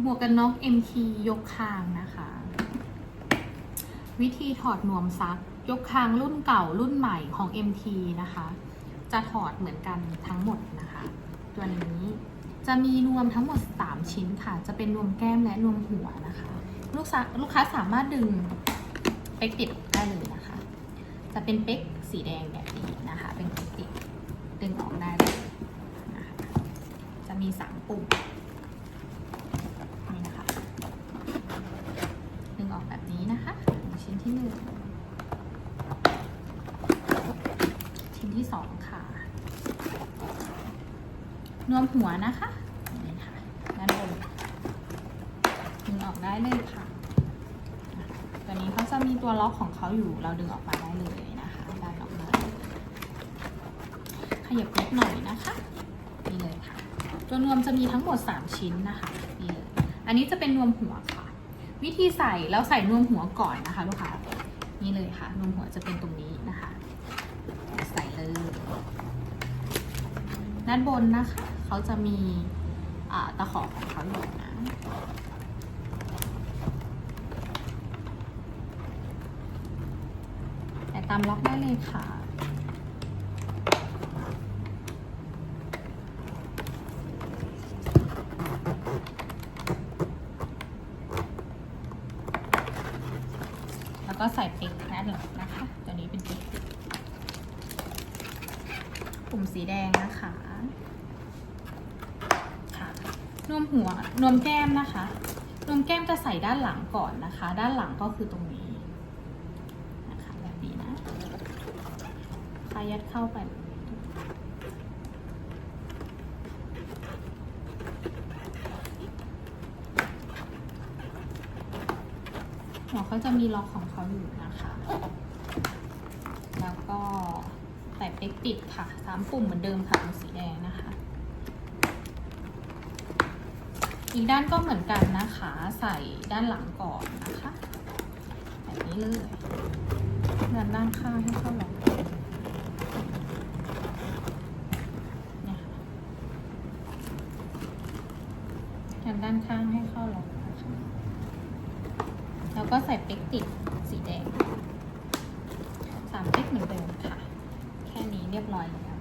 หมวกกันน็อก MT ยกคางนะคะ วิธีถอดนวมซัก ยกคางรุ่นเก่ารุ่นใหม่ของ MT นะคะ จะถอดเหมือนกันทั้งหมดนะคะ ตัวนี้จะมีนวมทั้งหมด 3 ชิ้นค่ะ จะเป็นนวมแก้มและนวมหัวนะคะ ลูกลูกค้าสามารถดึงเป๊กติดได้เลยนะคะ จะเป็นเป๊กสีแดงแบบนี้นะคะ เป็นเป๊กติดดึงออกได้เลยนะคะจะมีสามปุ่ม นี่นะคะ ดึงออกแบบนี้นะคะชิ้นที่หนึ่ง ชิ้นที่ส องค่ะ นวมหัวนะคะนี่ค่ะด้านบนดึงออกได้เลยค่ะ ตัวนี้เขาจะมีตัวล็อกของเขาอยู่ เราดึงออกมาได้เลยนะคะดันออกมาขยับเล็กหน่อยนะคะนี่เลยค่ะ ตัวนวมจะมีทั้งหมด 3 ชิ้นนะคะนี่เลยอันนี้จะเป็นนวมหัวค่ะ วิธีใส่แล้วใส่นวมหัวก่อนนะคะลูกค้านี่เลยค่ะนวมหัวจะเป็นตรงนี้นะคะ ใส่เลยด้านบนนะคะเขาจะมีตะขอของเขาอยู่นะแต่ตามล็อกได้เลยค่ะแล้วก็ใส่ปิ๊กนั่นแหละนะคะ ตัวนี้เป็นปิ๊ก ปุ่มสีแดงนะคะค่ะนวมหัวนวมแก้มนะคะนวมแก้มจะใส่ด้านหลังก่อนนะคะ ด้านหลังก็คือตรงนี้นะคะแบบนี้นะพายัดเข้าไปหัวเขาจะมีล็อกของเขาอยู่นะคะ แล้วก็ ใส่เป๊กติดค่ะสามปุ่มเหมือนเดิมค่ะเป็นสีแดงนะคะ อีกด้านก็เหมือนกันนะคะ ใส่ด้านหลังก่อนนะคะแบบนี้เลยดันด้านข้างให้เข้าหล็อกเนี่ยค่ะดันด้านข้างให้เข้าล็อกนะคะแล้วก็ใส่เป๊กติดสีแดงสามเป๊กเหมือนเดิมค่ะียบร้อยแล้ว